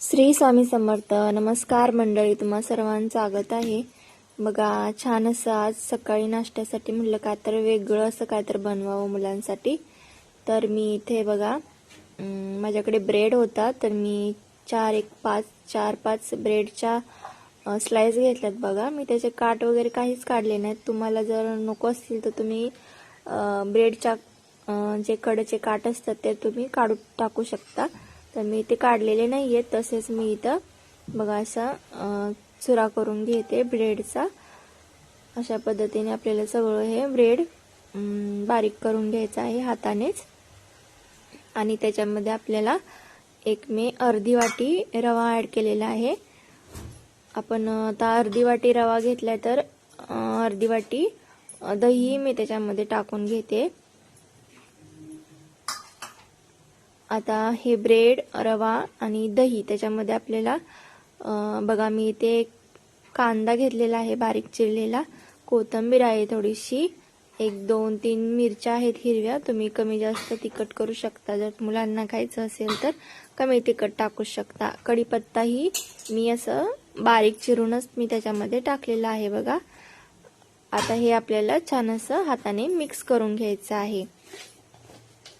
श्री स्वामी समर्थ नमस्कार मंडळी तुम्हा सर्वांचं स्वागत आहे. बघा छान असं आज सकाळी नाश्त्यासाठी म्हटलं काय तर वेगळं असं काय तर बनवावं मुलांसाठी. तर मी इथे बघा माझ्याकडे ब्रेड होता तर मी चार एक पाच चार पाच ब्रेडच्या स्लाईस घेतल्यात बघा. मी त्याचे काट वगैरे काहीच काढले नाहीत. तुम्हाला जर नको असतील तर तुम्ही ब्रेडच्या जे कडचे काट असतात ते तुम्ही काढून टाकू शकता. तर मी ते काढलेले नाही आहेत तसेच मी इथं बघा असा चुरा करून घेते ब्रेडचा. अशा पद्धतीने आपल्याला सगळं हे ब्रेड बारीक करून घ्यायचं आहे हातानेच. आणि त्याच्यामध्ये आपल्याला एक मी अर्धी वाटी रवा ॲड केलेला आहे. आपण आता अर्धी वाटी रवा घेतला तर अर्धी वाटी दही मी त्याच्यामध्ये टाकून घेते. आता हे ब्रेड रवा आणि दही त्याच्यामध्ये आपल्याला बघा मी इथे एक कांदा घेतलेला आहे बारीक चिरलेला. कोथिंबीर आहे थोडीशी. एक दोन तीन मिरच्या आहेत हिरव्या. तुम्ही कमी जास्त तिखट करू शकता. जर मुलांना खायचं असेल तर कमी तिखट टाकू शकता. कढीपत्ताही मी असं बारीक चिरूनच मी त्याच्यामध्ये टाकलेला आहे बघा. आता हे आपल्याला छान असं हाताने मिक्स करून घ्यायचं आहे.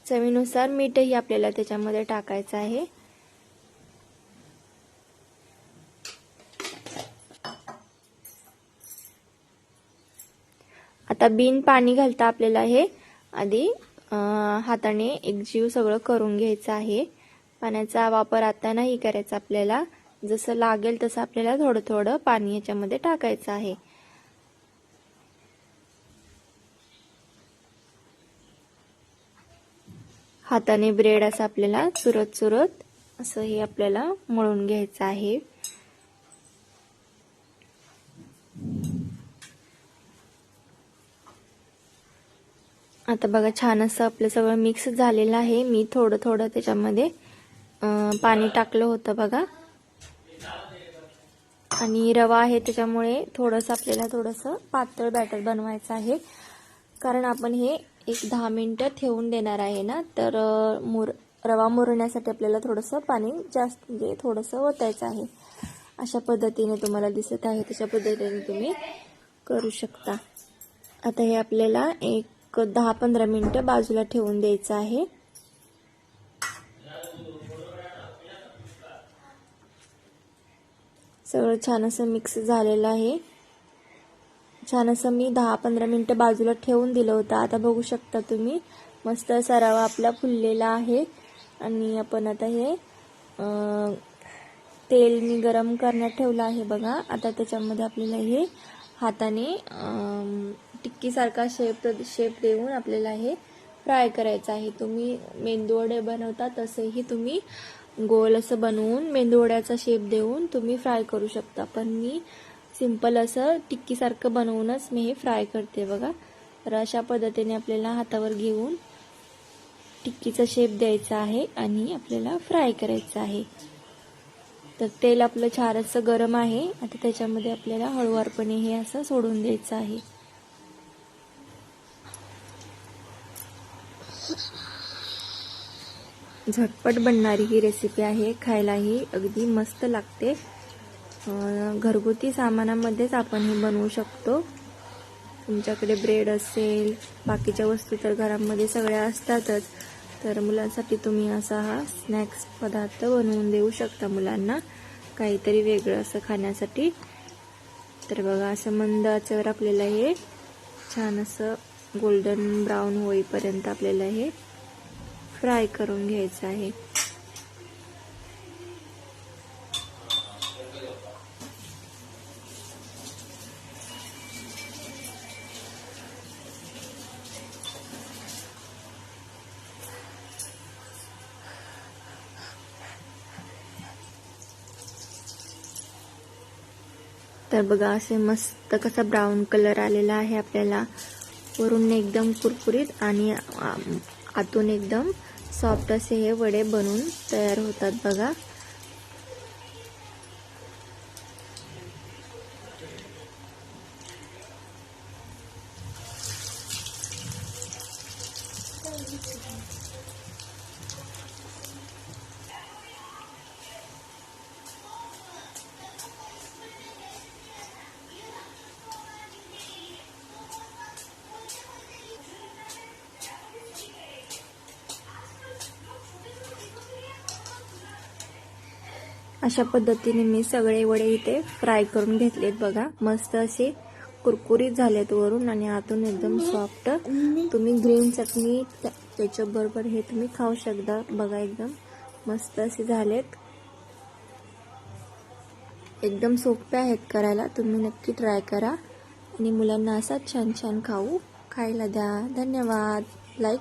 चवीनुसार मीठही आपल्याला त्याच्यामध्ये टाकायचं आहे. आता बिन पाणी घालता आपल्याला हे आधी हाताने हाताने एकजीव सगळं करून घ्यायचं आहे. पाण्याचा वापर आता नाही करायचा आपल्याला. जसं लागेल तसं आपल्याला थोडं थोडं पाणी याच्यामध्ये टाकायचं आहे. हाताने ब्रेड असं आपल्याला चुरत चुरत असं हे आपल्याला मळून घ्यायचं आहे. आता बघा छान असं आपलं सगळं मिक्स झालेलं आहे. मी थोडं थोडं त्याच्यामध्ये पाणी टाकलं होतं बघा. आणि रवा आहे त्याच्यामुळे थोडंसं आपल्याला थोडंसं पातळ बॅटर बनवायचं आहे. कारण आपण हे एक दहा मिनटं ठेवून देणार आहे ना तर मुर रवा मुरण्यासाठी आपल्याला थोडंसं पाणी जास्त म्हणजे थोडंसं ओतायचं आहे. अशा पद्धतीने तुम्हाला दिसत आहे तशा पद्धतीने तुम्ही करू शकता. आता हे आपल्याला एक दहा पंधरा मिनटं बाजूला ठेवून द्यायचं आहे. सगळं छान असं मिक्स झालेलं आहे. छान असं मी दहा पंधरा मिनटं बाजूला ठेवून दिलं होतं. आता बघू शकता तुम्ही. मस्त असा रवा आपला फुललेला आहे. आणि आपण आता हे तेल मी गरम करण्यात ठेवलं आहे बघा. आता त्याच्यामध्ये आपल्याला हे हाताने टिक्कीसारखा शेप शेप देऊन आपल्याला हे फ्राय करायचं आहे. तुम्ही मेंदूवडे बनवता तसेही तुम्ही गोल असं बनवून मेंदूवड्याचा शेप देऊन तुम्ही फ्राय करू शकता. पण मी सिंपल असं टिक्कीसारखं बनवूनच मी हे फ्राय करते बघा. तर अशा पद्धतीने आपल्याला हातावर घेऊन टिक्कीचा शेप द्यायचा आहे आणि आपल्याला फ्राय करायचं आहे. तर तेल आपलं छान असं गरम आहे. आता त्याच्यामध्ये आपल्याला हळुवारपणे हे असं सोडून द्यायचं आहे. झटपट बनणारी ही रेसिपी आहे. खायलाही अगदी मस्त लागते. घरगुती सामानामध्येच आपण हे बनवू शकतो. तुमच्याकडे ब्रेड असेल बाकीच्या वस्तू तर घरामध्ये सगळ्या असतातच. तर मुलांसाठी तुम्ही असा हा स्नॅक्स पदार्थ बनवून देऊ शकता मुलांना. काहीतरी वेगळं असं खाण्यासाठी. तर बघा असं मंद आचेवर आपल्याला हे छान असं गोल्डन ब्राऊन होईपर्यंत आपल्याला हे फ्राय करून घ्यायचं आहे. तर बघा असे मस्त कसा ब्राऊन कलर आलेला आहे आपल्याला. वरून एकदम कुरकुरीत आणि आतून एकदम सॉफ्ट असे हे वडे बनून तयार होतात बघा. अशा पद्धतीने मी सगळे वडे इथे फ्राय करून घेतलेत बघा. मस्त असे कुरकुरीत झालेत वरून आणि आतून एकदम सॉफ्ट तुम्ही ग्रीन चटणी त्या- त्याच्याबरोबर हे तुम्ही खाऊ शकता. बघा एकदम मस्त असे झालेत. एकदम सोपे आहेत करायला. तुम्ही नक्की ट्राय करा. आणि मुलांना असाच छान छान खाऊ. खायला द्या. धन्यवाद. लाईक